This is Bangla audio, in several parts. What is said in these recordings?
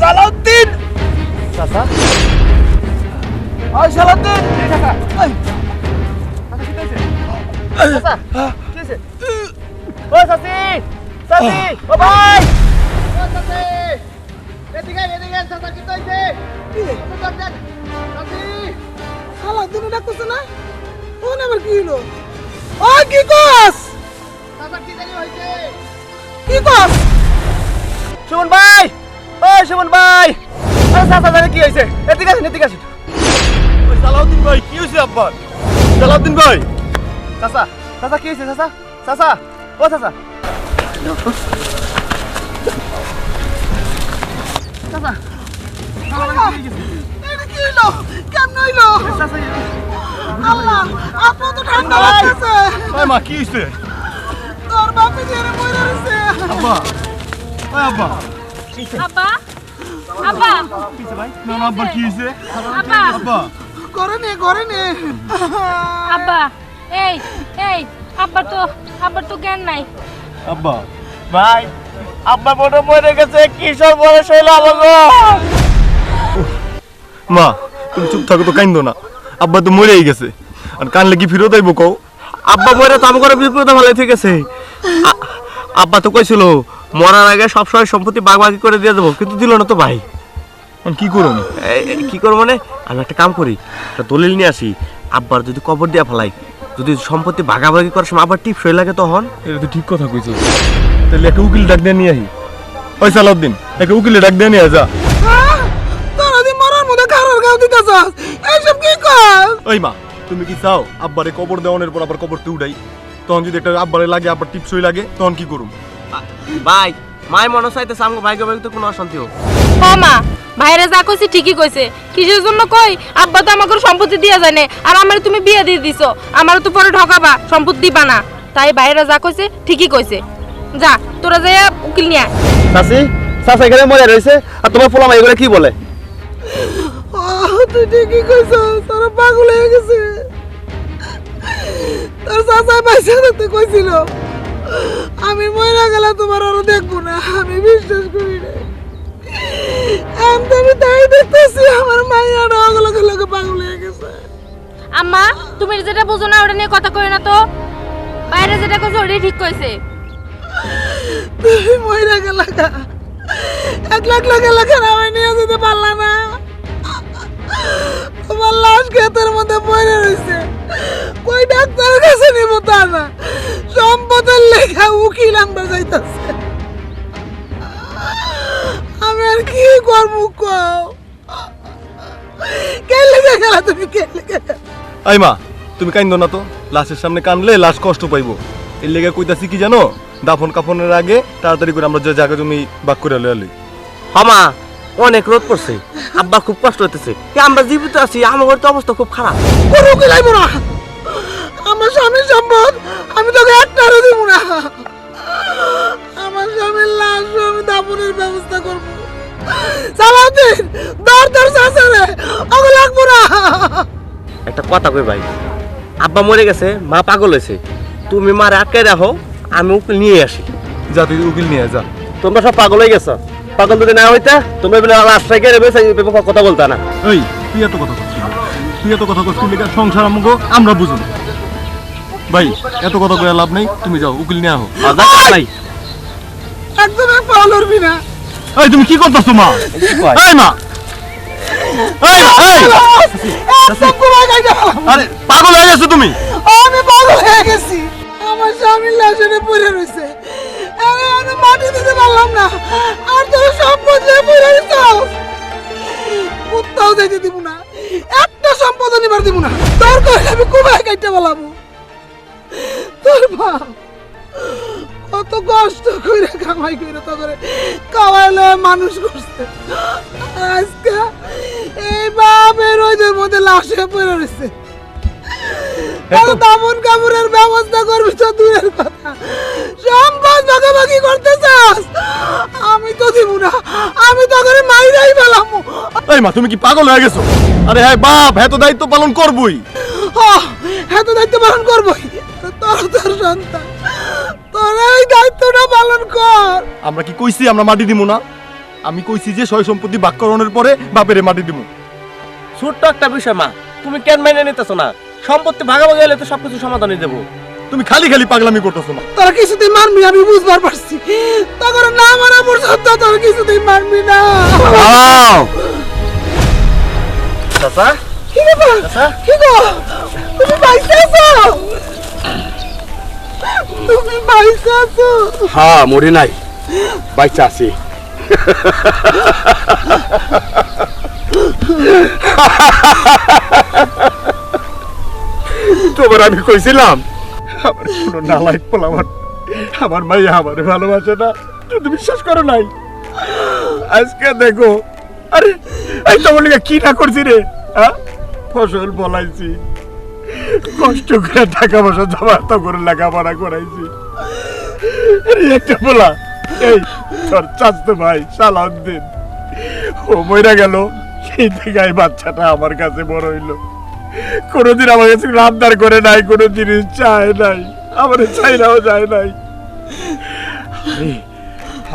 সালাউদ্দিন। চাচা? আয় সালাউদ্দিন। চাচা। আয়। চাচা কি হয়েছে? ও সাসি সাসি ও ভাই। ও সাসি এদিকে এদিকে চাচা কি হয়েছে? সাসি সালাউদ্দিন ডাকছ না ও না? আবার কি হলো? ও কি কস? চাচা কি জানি হয়েছে? কি কস? শুন ভাই! সুমন ভাই। আরে কি হয়েছে? এদিকে আসেন এদিকে আসেন। ওই সালাউদ্দিন ভাই কি হয়েছে আব্বার? সালাউদ্দিন ভাই। চাচা চাচা কি হয়েছে চাচা? চাচা ও চাচা। চাচা। কি আপনার হয়েছে? আব্বা। আব্বা। আব্বা? আব্বা কিছে ভাই না না আব্বা কি হয়েছে আব্বা আব্বা। ঘরে নে ঘরে নে। আব্বা এই এই আব্বার তো আব্বার তো জ্ঞান নাই। আব্বা। ভাই আব্বা বড় মরে গেছে কিশোর বয়স হইল আমাকে মা তুমি চুপ থাকো তো কাইন্দো না। আব্বা তো মরেই গেছে। আর কানলে কি ফিরত আইবো কও? আব্বা মরে তো আমার বিপদে ভালো ঠিক আছে আব্বা তো কইছিল মরার আগে সবসময় সম্পত্তি বাগবাগি করে দিয়ে দেবো কিন্তু দিল না তো ভাই। কি করুন কি করব মানে? আমি একটা কাম করি একটা দলিল নিয়ে আসি আব্বার যদি কবর দিয়া ফেলাই যদি সম্পত্তি ভাগাভাগি করার সময় আবার টিপ সই লাগে তখন? এটা তো ঠিক কথা কইছো। তাহলে একটা উকিল ডাক দিয়ে নিয়ে আহি। ওই সালাউদ্দিন একটা উকিলে ডাক দিয়ে নিয়ে যা। হ্যাঁ? তোরা মরার মধ্যে কারোর গাও দিতেছস? এইসব কি কস? ওই মা তুমি কি চাও? আব্বারে কবর দেওয়ানোর পর আবার কবর তুই উঠাই। তখন যদি একটা আব্বারে লাগে আব্বার টিপসই লাগে তখন কি করুম? ভাই মায় মনে চাইতেছে আমাকে ভাগ্য ভাগ্য তো কোনো অশান্তি হোক। ও মা ভাইরে যা কইছে ঠিকই কইছে। কিসের জন্য কই? আব্বা তো আমাকে সম্পত্তি দিয়া যায় না আর আমার তুমি বিয়ে দিয়ে দিছো। আমার তো পরে ঠকাবা সম্পত্তি দিবা না। তাই ভাইরা যা কইছে ঠিকই কইছে। যা তোরা যাই উকিল নিয়ে আয়। চাষি চাষা এখানে মরে রয়েছে আর তোমার পোলামা এগুলো কি বলে? ও তুই ঠিকই কইছস তোরা পাগল হয়ে গেছে। তোর চাচা পয়সা থাকতে কইছিল আমি মইরা গেলে তোমার আরও দেখব না আমি বিশ্বাস করি না। আমি তাই দেখতেছি আমার মাইয়াটা ওগুলোকে লোকে পাগল হয়ে গেছে। আম্মা তুমি যেটা বুঝো না ওটা নিয়ে কথা কই না তো। বাইরে যেটা কইছে ওটাই ঠিক কইছে। তুমি মইরা গেলা। এক লাখ লাখ এলাকা আমি নিয়ে যেতে পারলাম না। তোমার লাশ ক্ষেতের মধ্যে পড়ে রয়েছে। কই ডাক্তারের কাছে নিব তা না? সম্পদের লেখা উকিল আমরা যাইতাছে আমি আর কি করব কও? কে লেগে গেলা তুমি কে লেগে আই মা তুমি কাইন্দো না তো। লাশের সামনে কানলে লাশ কষ্ট পাইবো। এর লেগে কইতাছি কি জানো দাফন কাফনের আগে তাড়াতাড়ি করে আমরা যে জায়গা জমি বাক করে লই আলি। হমা অনেক রোদ পড়ছে। আব্বা খুব কষ্ট হইতেছে। আমরা জীবিত আছি আমার তো অবস্থা খুব খারাপ। কোনো উকিল না। আমার স্বামীর সম্পদ আমি তোকে একটারও দিব না। আমার স্বামীর লাশ আমি দাপনের ব্যবস্থা করব। সালাউদ্দিন দর দর শাসনে ওকে লাগবো না। একটা কথা কই ভাই আব্বা মরে গেছে মা পাগল হয়েছে। তুমি মারে আটকে রাখো আমি উকিল নিয়ে আসি। যা তুই উকিল নিয়ে যা। তোমরা সব পাগল হয়ে গেছো। পাগল যদি না হইতা তোমরা বলে রেবে কথা বলতা না। এই তুই এত কথা করছিস তুই এত কথা করছিস লেগে সংসার আমাকে আমরা বুঝুন ভাই এত কথা করে লাভ নেই তুমি যাও উকিল নিয়ে আহো। ভাই। একদম এক পাও লড়বি না। এই তুমি কি করতেছো মা? এই মা। এই এই। একদম কুমার গাইতে আরে পাগল হয়ে গেছো তুমি? আমি পাগল হয়ে গেছি। আমার স্বামীর লাশনে পড়ে রয়েছে। আরে আমি মাটি দিতে পারলাম না। আর তোর সম্পদ নিয়ে পড়ে রয়েছ। কোথাও যাইতে দিব না। একটা সম্পদ নিবার দিব না। তোর করে আমি কুমায় কাইতে বলাবো। তোর বাপ কত কষ্ট করে কামাই করে তো করে কামাইলে মানুষ করছে। আজকে এই বাপের ওইদের মধ্যে লাশে পড়ে রয়েছে। তাহলে দামন ব্যবস্থা করবি তো দূরের কথা। সম্পদ ভাগাভাগি করতে চাস আমি তো দিব না। আমি তো করে মাইরাই পেলাম এই মা তুমি কি পাগল হয়ে গেছো? আরে হ্যাঁ বাপ হ্যাঁ তো দায়িত্ব পালন করবই। হ্যাঁ তো দায়িত্ব পালন করবই। সন্তান। তোর এই দায়িত্বটা পালন কর। আমরা কি কইছি আমরা মাটি দিব না? আমি কইছি যে সয় সম্পত্তি বাক্যরণের পরে বাপেরে মাটি দিব ছোট্ট একটা বিষয় মা। তুমি কেন মেনে নিতেছো না? সম্পত্তি ভাগাভাগি হলে তো সবকিছু সমাধানই দেবো। তুমি খালি খালি পাগলামি করতেছো না তোরা কিছুতেই মারবি আমি বুঝবার পারছি। তখন না মারা পর্যন্ত তোরা কিছুতেই মারবি না। চাচা? কি ব্যাপার? কি গো? তুমি বাইসে আছো? তুমি বাইসে আছো? হ্যাঁ মরি নাই। বাচ্চা আছি। তোমার আমি কইছিলাম, আমার কোনো নালাইক পোলা আমার আমার আমার ভালোবাসে না তুমি বিশ্বাস করো নাই। আজকে দেখো, আরে, এই তোমার কি না করছি রে হ্যাঁ? ফসল বলাইছি। কষ্ট করে টাকা পয়সা জমা তো করে লেখাপড়া করাইছি। একটা বলা, এই তোর চাচতো ভাই সালাউদ্দিন, ও মইরা গেল, সেই থেকে বাচ্চাটা আমার কাছে বড় হইল। কোনোদিন আমার কাছে রাবদার করে নাই কোনো জিনিস চায় নাই, আমার চাইনাও যায় নাই।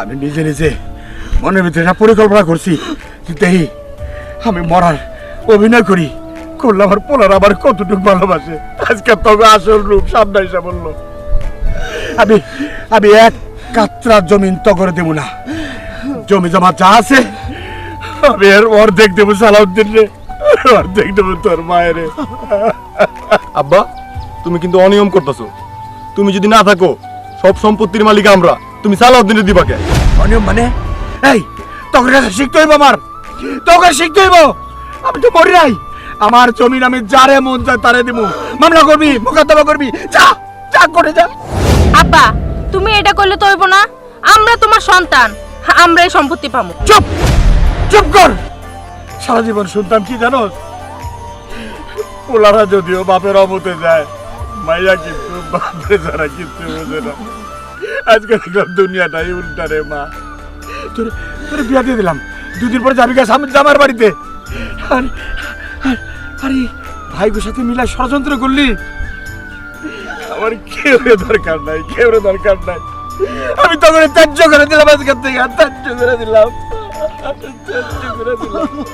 আমি নিজে নিজে মনের ভিতরে পরিকল্পনা করছি কিন্তু আমি মরার অভিনয় করি। করলে আমার পোলার আবার কতটুকু ভালোবাসে? আজকে তবে আসল রূপ সামনে এসে বলল। আমি আমি এক কাত্রা জমিন তগরে দেব না। জমি জমা যা আছে আমি এর অর্ধেক দেবো সালাউদ্দিন রে। অর্ধেক দেবো তোর মায়ের আব্বা তুমি কিন্তু অনিয়ম করতেছো। তুমি যদি না থাকো সব সম্পত্তির মালিক আমরা। তুমি সালাউদ্দিনে দিবা কে? অনিয়ম মানে? এই তোকে শিখতে হইব আমার। তোকে শিখতে হইব। আমি তো মরি নাই। আমার জমিন আমি যারে মন চায় তারে দেবো মামলা করবি মোকদ্দমা করবি। যা যা করে যা। আব্বা তুমি এটা করলে তো হইব না। আমরা তোমার সন্তান। আমরা এই সম্পত্তি পাবো চুপ চুপ কর। সারা জীবন শুনতাম কি জানো? পোলারা যদিও বাপের অমতে যায় মাইয়া কিন্তু বাপে ছাড়া কিন্তু বোঝে না। আজকে দেখলাম দুনিয়াটাই উল্টা রে মা। তোর তোর বিয়া দিয়ে দিলাম। দুদিন পরে যাবি গা সামনে জামার বাড়িতে। আর আর- ভাইগোর সাথে মিলায় ষড়যন্ত্র করলি? আমার কেউ দরকার নাই কেউ দরকার নাই। আমি তখন ত্যায্য করে দিলাম আজকের থেকে ত্যায্য করে দিলাম। ত্যায্য করে দিলাম।